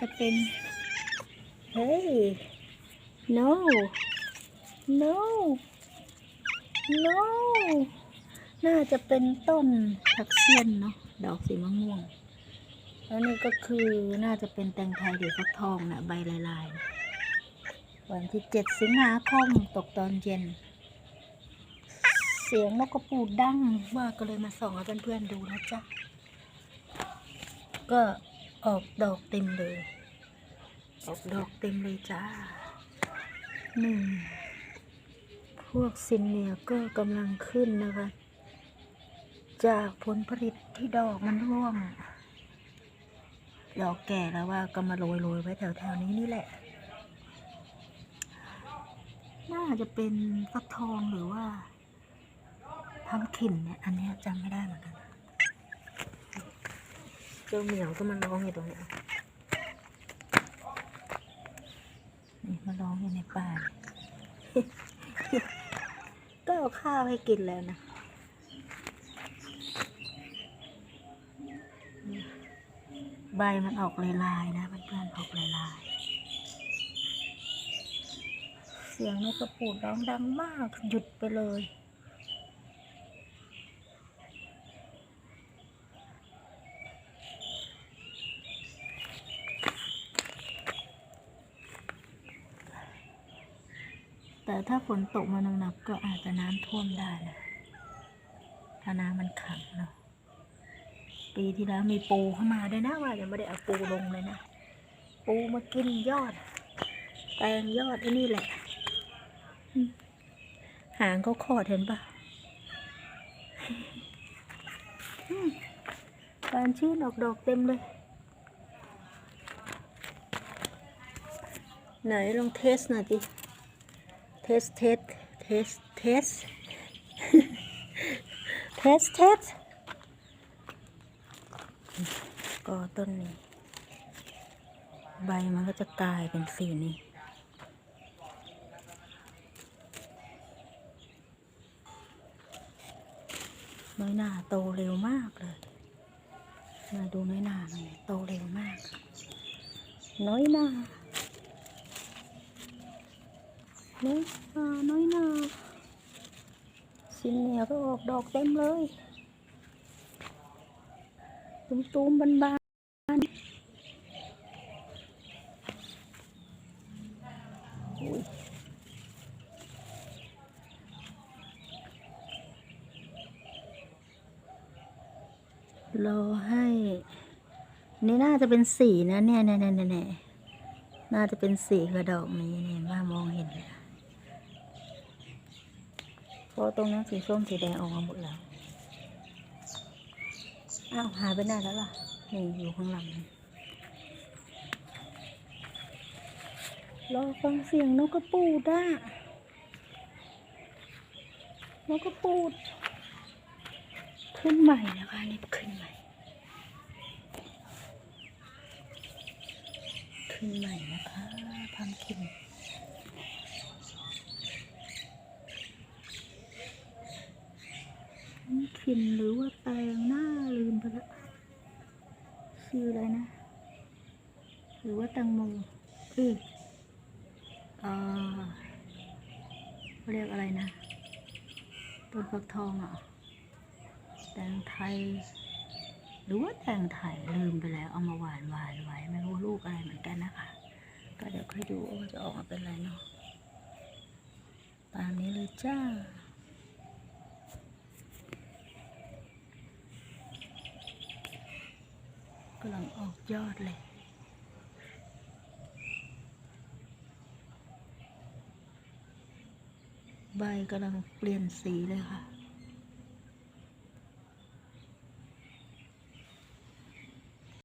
จะเป็นเฮ้ย no no no น่าจะเป็นต้นทักเซียนเนาะดอกสีม่วงๆแล้วนี่ก็คือน่าจะเป็นแตงไทยหรือฟักทองนะใบลายๆ วันที่เจ็ดสิงหาคมตกตอนเย็น เสียงนกกระปูดดังว่าก็เลยมาส่องให้เพื่อนๆดูนะจ๊ะก็ ออกดอกเต็มเลย ออกดอกเต็มเลยจ้าหนึ่งพวกซินเนียก็กำลังขึ้นนะคะ จากผลผลิตที่ดอกมันร่วง ดอกแก่แล้วว่าก็มาโรยโรยไว้แถวๆนี้นี่แหละ น่าจะเป็นฟักทองหรือว่าพัมคินเนี่ย อันนี้จำไม่ได้เหมือนกัน เจ้าเหมียวก็มาร้องอยู่ตรงเนี้ยนี่มาร้องอยู่ในป่าก็เอาข้าวให้กินแล้วนะใบมันออกลายๆนะเพื่อนๆออกลายๆเสียงนกกระปูดร้องดังมากหยุดไปเลย แต่ถ้าฝนตกมาหนักๆก็อาจจะน้ำท่วมได้นะถ้าน้ำมันขังเนาะปีที่แล้วมีปูเข้ามาด้วยนะว่ายังไม่ได้เอาปูลงเลยนะ ปูมากินยอด แตงยอดไอ้นี่แหละ หางเขาขอดเห็นปะอืมบานชื่นออกดอกเต็มเลย ไหนลองเทสหน่อยดิ สเทสเทสเทสเทสเทสก็ต้นนี้ ใบมันก็จะกลายเป็นสีนี้น้อยหนาโตเร็วมากเลย มาดูน้อยหนาหน่อยโตเร็วมาก น้อยหนา น้อยหนาน้อยหนาสินเนียก็ออกดอกเต็มเลย ตุ้มๆบานๆอุ๊ยรอให้ นี่น่าจะเป็นสีนะเนี่ยเนี่ยเนี่ยเนี่ยน่าจะเป็นสีกระดอกนี้เนี่ยว่ามองเห็นเลย ราะตรงนั้นสีส้มสีแดงออกมาหมดแล้ว อ้าวหายไปไหนแล้วล่ะ นี่อยู่ข้างหลังรอฟังเสียงนกกระปูดอะนกกระปูด ขึ้นใหม่นะคะนี่ขึ้นใหม่ ขึ้นใหม่นะคะพัมคิน พัม คินหรือว่าแตงหน้าลืมไปละชื่ออะไรนะ หรือว่าแตังโมเอ้ยเออเขาเรียกอะไรนะต้นฟักทองอะแตงไทย หรือว่าแตงไทยลืมไปแล้วเอามาหวานหวานไว้ไม่รู้ลูกอะไรเหมือนกันนะคะ ก็เดี๋ยวค่อยดูว่าจะออกมาเป็นอะไรเนาะตามนี้เลยจ้า กำลังออกยอดเลย ใบกำลังเปลี่ยนสีเลยค่ะ